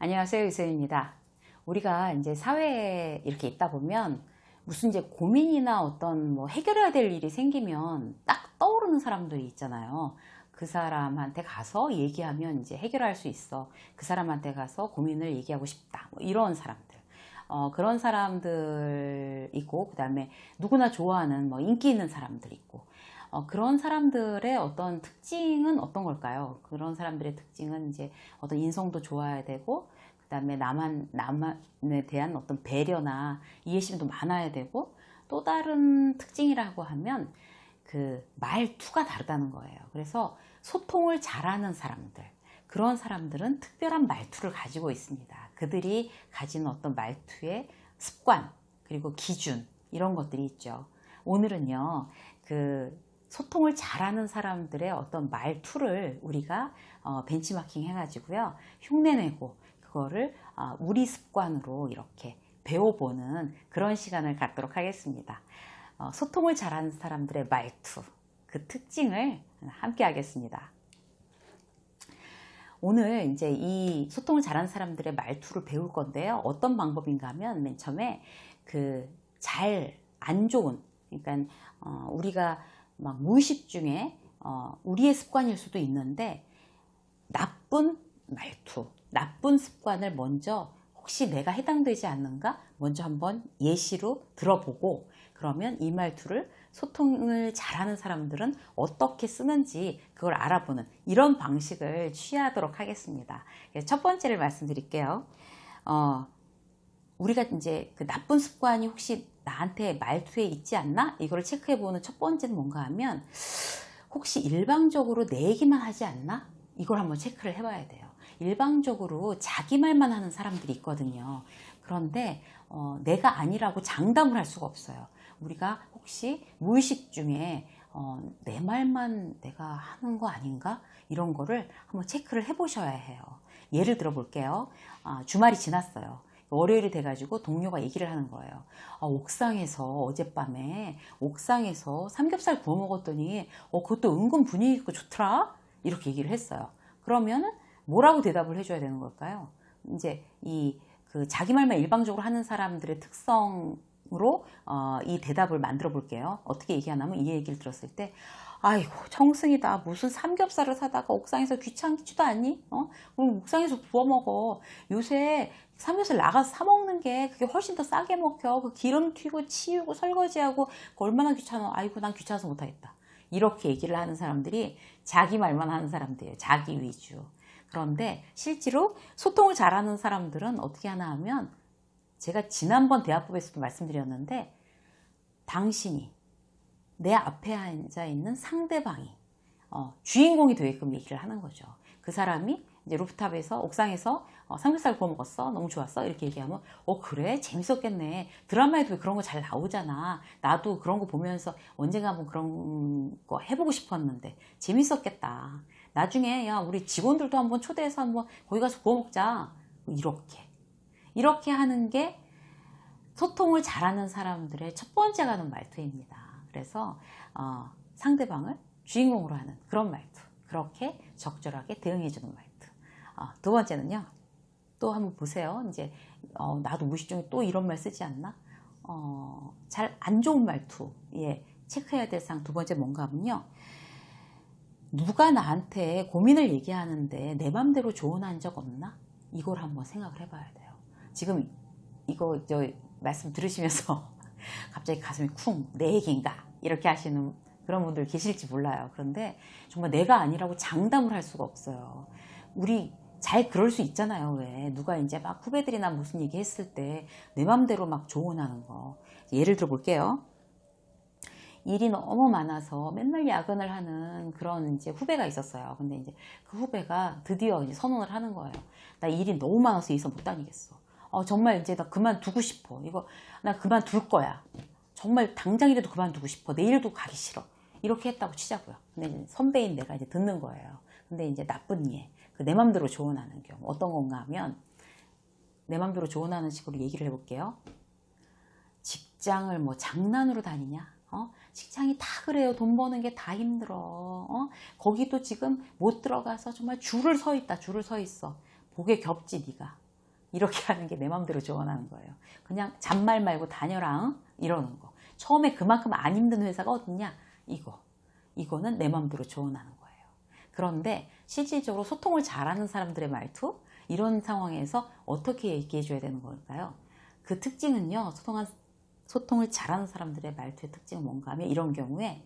안녕하세요. 이소입니다. 우리가 이제 사회에 이렇게 있다 보면 무슨 이제 고민이나 어떤 뭐 해결해야 될 일이 생기면 딱 떠오르는 사람들이 있잖아요. 그 사람한테 가서 얘기하면 이제 해결할 수 있어. 그 사람한테 가서 고민을 얘기하고 싶다. 뭐 이런 사람들. 어, 그런 사람들 있고, 그 다음에 누구나 좋아하는 뭐 인기 있는 사람들 있고, 어, 그런 사람들의 어떤 특징은 어떤 걸까요? 그런 사람들의 특징은 이제 어떤 인성도 좋아야 되고, 그 다음에 남한, 남한에 대한 어떤 배려나 이해심도 많아야 되고, 또 다른 특징이라고 하면 그 말투가 다르다는 거예요. 그래서 소통을 잘하는 사람들, 그런 사람들은 특별한 말투를 가지고 있습니다. 그들이 가진 어떤 말투의 습관, 그리고 기준, 이런 것들이 있죠. 오늘은요, 그 소통을 잘하는 사람들의 어떤 말투를 우리가 어, 벤치마킹 해가지고요, 흉내내고, 그거를 어, 우리 습관으로 이렇게 배워보는 그런 시간을 갖도록 하겠습니다. 어, 소통을 잘하는 사람들의 말투, 그 특징을 함께 하겠습니다. 오늘 이제 이 소통을 잘하는 사람들의 말투를 배울 건데요. 어떤 방법인가 하면 맨 처음에 그 잘 안 좋은, 그러니까 어, 우리가 막 무의식 중에 어, 우리의 습관일 수도 있는데 나쁜 말투, 나쁜 습관을 먼저 혹시 내가 해당되지 않는가 먼저 한번 예시로 들어보고 그러면 이 말투를 소통을 잘하는 사람들은 어떻게 쓰는지 그걸 알아보는 이런 방식을 취하도록 하겠습니다. 첫 번째를 말씀드릴게요. 어, 우리가 이제 그 나쁜 습관이 혹시 나한테 말투에 있지 않나? 이걸 체크해 보는 첫 번째는 뭔가 하면 혹시 일방적으로 내 얘기만 하지 않나? 이걸 한번 체크를 해봐야 돼요. 일방적으로 자기 말만 하는 사람들이 있거든요. 그런데 어, 내가 아니라고 장담을 할 수가 없어요. 우리가 혹시 무의식 중에 어, 내 말만 내가 하는 거 아닌가? 이런 거를 한번 체크를 해보셔야 해요. 예를 들어 볼게요. 아, 주말이 지났어요. 월요일이 돼가지고 동료가 얘기를 하는 거예요. 아, 옥상에서 어젯밤에 옥상에서 삼겹살 구워 먹었더니 어, 그것도 은근 분위기 있고 좋더라? 이렇게 얘기를 했어요. 그러면은 뭐라고 대답을 해줘야 되는 걸까요? 이제 이 그 자기 말만 일방적으로 하는 사람들의 특성 으로 어, 이 대답을 만들어 볼게요. 어떻게 얘기하냐면 이 얘기를 들었을 때 아이고 청승이다 무슨 삼겹살을 사다가 옥상에서 귀찮지도 않니? 어? 그럼 옥상에서 구워 먹어. 요새 삼겹살 나가서 사 먹는 게 그게 훨씬 더 싸게 먹혀. 그 기름 튀고 치우고 설거지하고 얼마나 귀찮아. 아이고 난 귀찮아서 못하겠다. 이렇게 얘기를 하는 사람들이 자기 말만 하는 사람들이에요. 자기 위주. 그런데 실제로 소통을 잘하는 사람들은 어떻게 하나 하면 제가 지난번 대화법에서도 말씀드렸는데 당신이 내 앞에 앉아 있는 상대방이 어, 주인공이 되게끔 얘기를 하는 거죠. 그 사람이 이제 루프탑에서 옥상에서 어, 삼겹살 구워 먹었어? 너무 좋았어? 이렇게 얘기하면 어 그래? 재밌었겠네. 드라마에도 왜 그런 거 잘 나오잖아. 나도 그런 거 보면서 언젠가 한번 그런 거 해보고 싶었는데 재밌었겠다. 나중에 야 우리 직원들도 한번 초대해서 한번 거기 가서 구워 먹자. 이렇게 이렇게 하는 게 소통을 잘하는 사람들의 첫 번째 가는 말투입니다 그래서 어, 상대방을 주인공으로 하는 그런 말투 그렇게 적절하게 대응해주는 말투 어, 두 번째는요. 또 한번 보세요. 이제 어, 나도 무의식 중에 또 이런 말 쓰지 않나? 어, 잘 안 좋은 말투. 예, 체크해야 될 사항 두 번째 뭔가 하면요. 누가 나한테 고민을 얘기하는데 내 맘대로 조언한 적 없나? 이걸 한번 생각을 해봐야 돼요. 지금 이거 저 말씀 들으시면서 갑자기 가슴이 쿵, 내 얘기인가? 이렇게 하시는 그런 분들 계실지 몰라요. 그런데 정말 내가 아니라고 장담을 할 수가 없어요. 우리 잘 그럴 수 있잖아요. 왜 누가 이제 막 후배들이나 무슨 얘기 했을 때 내 맘대로 막 조언하는 거. 예를 들어 볼게요. 일이 너무 많아서 맨날 야근을 하는 그런 이제 후배가 있었어요. 근데 이제 그 후배가 드디어 이제 선언을 하는 거예요. 나 일이 너무 많아서 이사 못 다니겠어. 어, 정말 이제 나 그만두고 싶어. 이거 나 그만둘 거야. 정말 당장이라도 그만두고 싶어. 내일도 가기 싫어. 이렇게 했다고 치자고요. 근데 선배인 내가 이제 듣는 거예요. 근데 이제 나쁜 예. 그내 맘대로 조언하는 경우 어떤 건가 하면 내 맘대로 조언하는 식으로 얘기를 해볼게요. 직장을 뭐 장난으로 다니냐? 어? 직장이 다 그래요. 돈 버는 게 다 힘들어. 어? 거기도 지금 못 들어가서 정말 줄을 서 있다. 줄을 서 있어. 복에 겹지 네가. 이렇게 하는 게 내 마음대로 조언하는 거예요. 그냥 잔말 말고 다녀라 응? 이러는 거. 처음에 그만큼 안 힘든 회사가 어딨냐? 이거. 이거는 내 마음대로 조언하는 거예요. 그런데 실질적으로 소통을 잘하는 사람들의 말투 이런 상황에서 어떻게 얘기해 줘야 되는 걸까요? 그 특징은요. 소통한 소통을 잘하는 사람들의 말투의 특징은 뭔가 하면 이런 경우에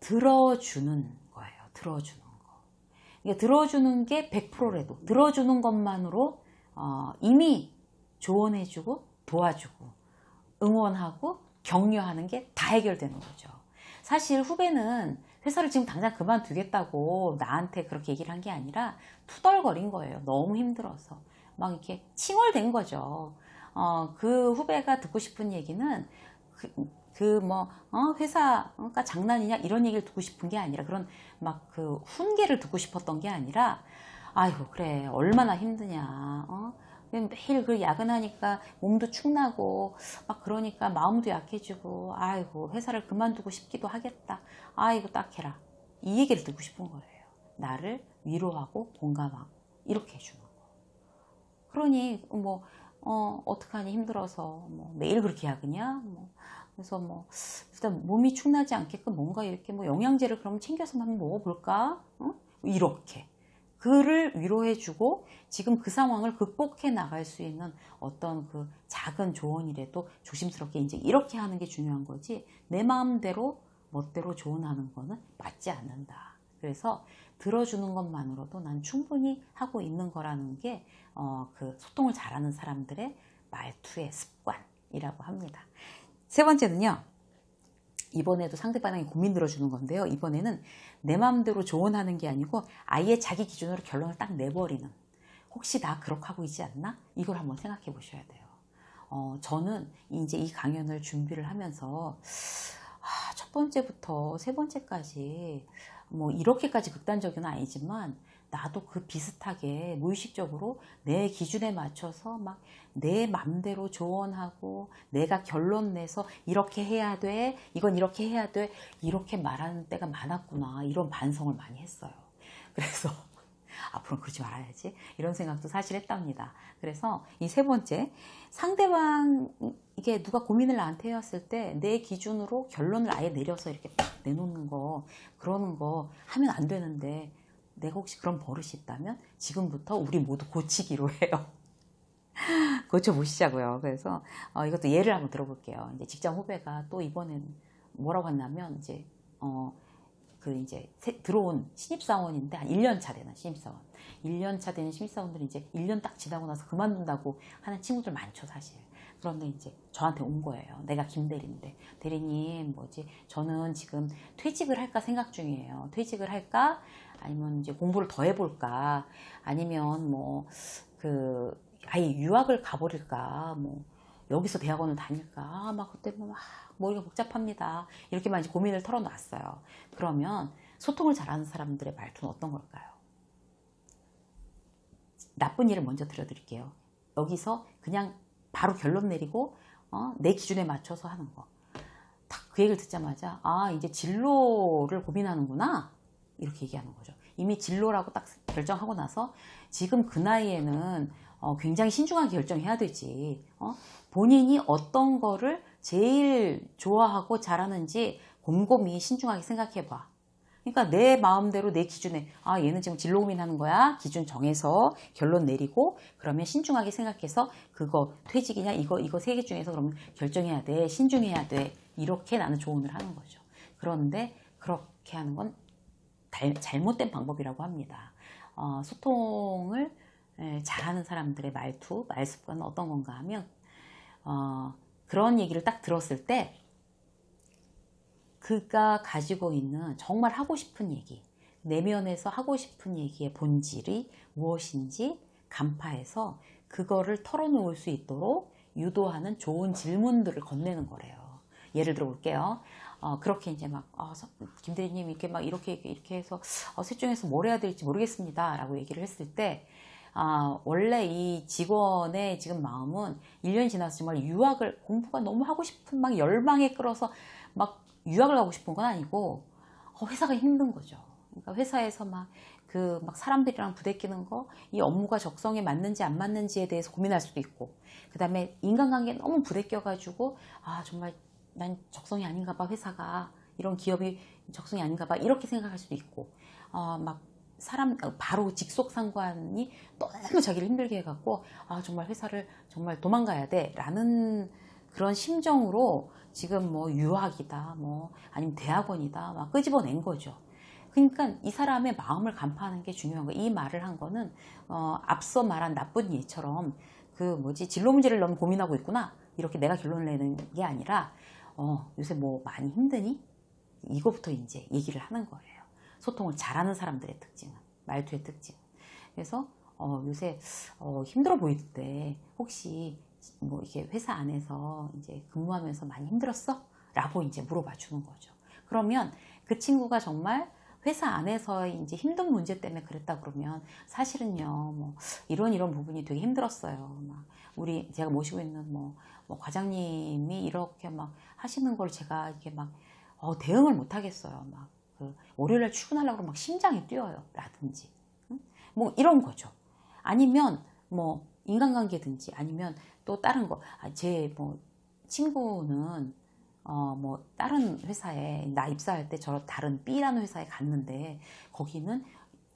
들어주는 거예요. 들어주는 거. 그러니까 들어주는 게 100%라도 들어주는 것만으로 어, 이미 조언해주고 도와주고 응원하고 격려하는 게 다 해결되는 거죠. 사실 후배는 회사를 지금 당장 그만두겠다고 나한테 그렇게 얘기를 한 게 아니라 투덜거린 거예요. 너무 힘들어서. 막 이렇게 칭얼댄 거죠. 어, 그 후배가 듣고 싶은 얘기는 그, 뭐, 어, 회사가 장난이냐? 이런 얘기를 듣고 싶은 게 아니라 그런 막 그 훈계를 듣고 싶었던 게 아니라 아이고, 그래. 얼마나 힘드냐. 어? 매일 그 야근하니까 몸도 축나고 막 그러니까 마음도 약해지고 아이고 회사를 그만두고 싶기도 하겠다. 아이고 딱해라. 이 얘기를 듣고 싶은 거예요. 나를 위로하고 공감하고 이렇게 해주는 거. 그러니 뭐 어, 어떡하니? 힘들어서 뭐 매일 그렇게 야근이야? 뭐. 그래서 뭐 일단 몸이 축나지 않게끔 뭔가 이렇게 뭐 영양제를 그럼 챙겨서 한번 먹어볼까? 어? 이렇게 그를 위로해주고 지금 그 상황을 극복해 나갈 수 있는 어떤 그 작은 조언이라도 조심스럽게 이제 이렇게 하는 게 중요한 거지 내 마음대로 멋대로 조언하는 거는 맞지 않는다. 그래서 들어주는 것만으로도 난 충분히 하고 있는 거라는 게 어, 그 소통을 잘하는 사람들의 말투의 습관이라고 합니다. 세 번째는요. 이번에도 상대방이 고민 들어주는 건데요. 이번에는 내 마음대로 조언하는 게 아니고 아예 자기 기준으로 결론을 딱 내버리는. 혹시 나 그렇게 하고 있지 않나? 이걸 한번 생각해 보셔야 돼요. 어, 저는 이제 이 강연을 준비를 하면서 아, 첫 번째부터 세 번째까지 뭐 이렇게까지 극단적인 아니지만 나도 그 비슷하게 무의식적으로 내 기준에 맞춰서 막 내 맘대로 조언하고 내가 결론 내서 이렇게 해야 돼 이건 이렇게 해야 돼 이렇게 말하는 때가 많았구나 이런 반성을 많이 했어요. 그래서 앞으로 그러지 말아야지 이런 생각도 사실 했답니다. 그래서 이 세 번째 상대방 이게 누가 고민을 나한테 해왔을 때 내 기준으로 결론을 아예 내려서 이렇게 딱 내놓는 거 그러는 거 하면 안 되는데 내가 혹시 그런 버릇이 있다면 지금부터 우리 모두 고치기로 해요. 고쳐보시자고요. 그래서 어, 이것도 예를 한번 들어볼게요. 이제 직장 후배가 또 이번엔 뭐라고 했냐면 이제 어, 그 이제 새, 들어온 신입사원인데 한 1년 차 되는 신입사원. 1년 차 되는 신입사원들이 이제 1년 딱 지나고 나서 그만둔다고 하는 친구들 많죠, 사실. 그런데 이제 저한테 온 거예요. 내가 김대리인데. 대리님, 뭐지? 저는 지금 퇴직을 할까 생각 중이에요. 퇴직을 할까? 아니면 이제 공부를 더 해볼까? 아니면 뭐, 그, 아예 유학을 가버릴까? 뭐, 여기서 대학원을 다닐까? 아, 막 그때 막 머리가 복잡합니다. 이렇게만 이제 고민을 털어놨어요. 그러면 소통을 잘하는 사람들의 말투는 어떤 걸까요? 나쁜 일을 먼저 들려드릴게요. 여기서 그냥 바로 결론 내리고 어, 내 기준에 맞춰서 하는 거. 딱 그 얘기를 듣자마자 아 이제 진로를 고민하는구나 이렇게 얘기하는 거죠. 이미 진로라고 딱 결정하고 나서 지금 그 나이에는 어, 굉장히 신중하게 결정해야 되지. 어? 본인이 어떤 거를 제일 좋아하고 잘하는지 곰곰이 신중하게 생각해 봐. 그러니까 내 마음대로 내 기준에 아 얘는 지금 진로 고민하는 거야 기준 정해서 결론 내리고 그러면 신중하게 생각해서 그거 퇴직이냐 이거 이거 세 개 중에서 그러면 결정해야 돼 신중해야 돼 이렇게 나는 조언을 하는 거죠 그런데 그렇게 하는 건 달, 잘못된 방법이라고 합니다 어, 소통을 에, 잘하는 사람들의 말투 말습관은 어떤 건가 하면 어, 그런 얘기를 딱 들었을 때 그가 가지고 있는 정말 하고 싶은 얘기, 내면에서 하고 싶은 얘기의 본질이 무엇인지 간파해서 그거를 털어놓을 수 있도록 유도하는 좋은 질문들을 건네는 거래요. 예를 들어 볼게요. 어, 그렇게 이제 막, 어, 김 대리님 이렇게 막 이렇게 이렇게 해서 어, 셋 중에서 뭘 해야 될지 모르겠습니다. 라고 얘기를 했을 때, 아, 원래 이 직원의 지금 마음은 1년이 지나서 정말 유학을 공부가 너무 하고 싶은 막 열망에 끌어서 막 유학을 가고 싶은 건 아니고 어, 회사가 힘든 거죠. 그러니까 회사에서 막 그 막 사람들이랑 부대끼는 거, 이 업무가 적성에 맞는지 안 맞는지에 대해서 고민할 수도 있고, 그 다음에 인간관계에 너무 부대껴가지고, 아, 정말 난 적성이 아닌가 봐, 회사가. 이런 기업이 적성이 아닌가 봐. 이렇게 생각할 수도 있고, 어, 막 사람, 어, 바로 직속 상관이 너무 자기를 힘들게 해갖고, 아, 정말 회사를 정말 도망가야 돼. 라는 그런 심정으로 지금 뭐 유학이다, 뭐 아니면 대학원이다, 막 끄집어낸 거죠. 그러니까 이 사람의 마음을 간파하는 게 중요한 거예요. 이 말을 한 거는 어, 앞서 말한 나쁜 예처럼 그 뭐지 진로 문제를 너무 고민하고 있구나 이렇게 내가 결론을 내는 게 아니라 어, 요새 뭐 많이 힘드니 이거부터 이제 얘기를 하는 거예요. 소통을 잘하는 사람들의 특징은 말투의 특징. 그래서 어, 요새 어, 힘들어 보이는데 혹시 뭐 이게 회사 안에서 이제 근무하면서 많이 힘들었어? 라고 이제 물어봐 주는 거죠. 그러면 그 친구가 정말 회사 안에서 이제 힘든 문제 때문에 그랬다 그러면 사실은요, 뭐, 이런 이런 부분이 되게 힘들었어요. 막, 우리, 제가 모시고 있는 뭐, 뭐 과장님이 이렇게 막 하시는 걸 제가 이렇게 막, 어, 대응을 못 하겠어요. 막, 그, 월요일날 출근하려고 막 심장이 뛰어요. 라든지. 응? 뭐, 이런 거죠. 아니면, 뭐, 인간관계든지 아니면 또 다른 거. 아, 제 뭐, 친구는 어, 뭐, 다른 회사에, 나 입사할 때 저 다른 B라는 회사에 갔는데, 거기는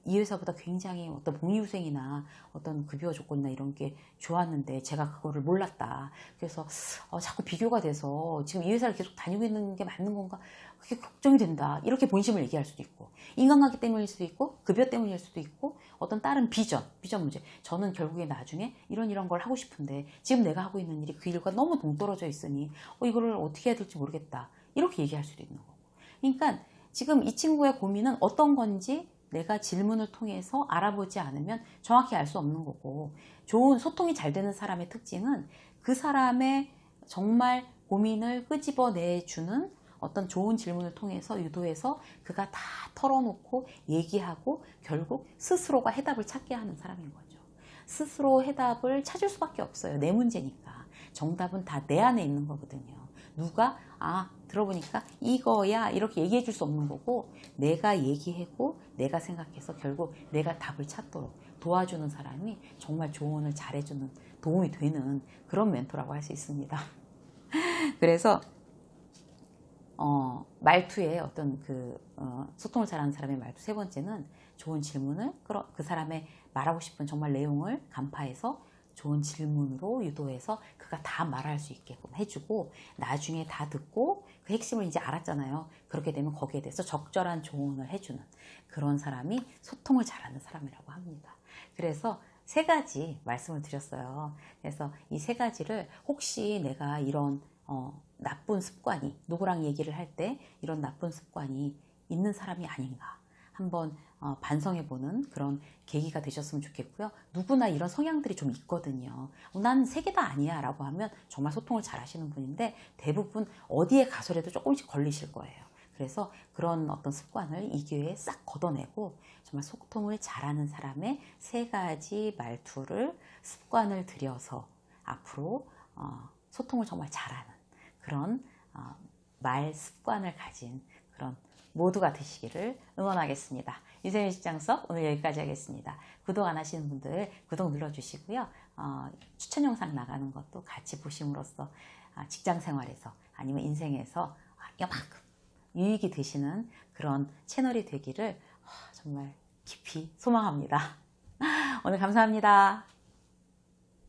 이 회사보다 굉장히 어떤 복리후생이나 어떤 급여 조건이나 이런 게 좋았는데, 제가 그거를 몰랐다. 그래서, 어, 자꾸 비교가 돼서, 지금 이 회사를 계속 다니고 있는 게 맞는 건가? 그게 걱정이 된다. 이렇게 본심을 얘기할 수도 있고, 인간관계 때문일 수도 있고, 급여 때문일 수도 있고, 어떤 다른 비전, 비전 문제. 저는 결국에 나중에 이런 이런 걸 하고 싶은데, 지금 내가 하고 있는 일이 그 일과 너무 동떨어져 있으니, 어, 이거를 어떻게 해야 될지 모르겠다. 이렇게 얘기할 수도 있는 거고. 그러니까 지금 이 친구의 고민은 어떤 건지 내가 질문을 통해서 알아보지 않으면 정확히 알 수 없는 거고, 좋은 소통이 잘 되는 사람의 특징은 그 사람의 정말 고민을 끄집어내주는 어떤 좋은 질문을 통해서 유도해서 그가 다 털어놓고 얘기하고 결국 스스로가 해답을 찾게 하는 사람인 거죠. 스스로 해답을 찾을 수밖에 없어요. 내 문제니까. 정답은 다 내 안에 있는 거거든요. 누가 아 들어보니까 이거야 이렇게 얘기해 줄 수 없는 거고 내가 얘기하고 내가 생각해서 결국 내가 답을 찾도록 도와주는 사람이 정말 조언을 잘해주는 도움이 되는 그런 멘토라고 할 수 있습니다. 그래서 어, 말투의 어떤 그 어, 소통을 잘하는 사람의 말투 세 번째는 좋은 질문을 그 사람의 말하고 싶은 정말 내용을 간파해서 좋은 질문으로 유도해서 그가 다 말할 수 있게끔 해주고 나중에 다 듣고 그 핵심을 이제 알았잖아요. 그렇게 되면 거기에 대해서 적절한 조언을 해주는 그런 사람이 소통을 잘하는 사람이라고 합니다. 그래서 세 가지 말씀을 드렸어요. 그래서 이 세 가지를 혹시 내가 이런 어, 나쁜 습관이 누구랑 얘기를 할 때 이런 나쁜 습관이 있는 사람이 아닌가 한번 어, 반성해보는 그런 계기가 되셨으면 좋겠고요. 누구나 이런 성향들이 좀 있거든요. 어, 난세 개 다 아니야 라고 하면 정말 소통을 잘 하시는 분인데 대부분 어디에 가서라도 조금씩 걸리실 거예요. 그래서 그런 어떤 습관을 이 기회에 싹 걷어내고 정말 소통을 잘하는 사람의 세 가지 말투를 습관을 들여서 앞으로 어, 소통을 정말 잘하는 그런 어, 말 습관을 가진 그런 모두가 되시기를 응원하겠습니다. 유세민 수업 오늘 여기까지 하겠습니다. 구독 안 하시는 분들 구독 눌러주시고요. 어, 추천 영상 나가는 것도 같이 보심으로써 아, 직장 생활에서 아니면 인생에서 이만큼 유익이 되시는 그런 채널이 되기를 어, 정말 깊이 소망합니다. 오늘 감사합니다.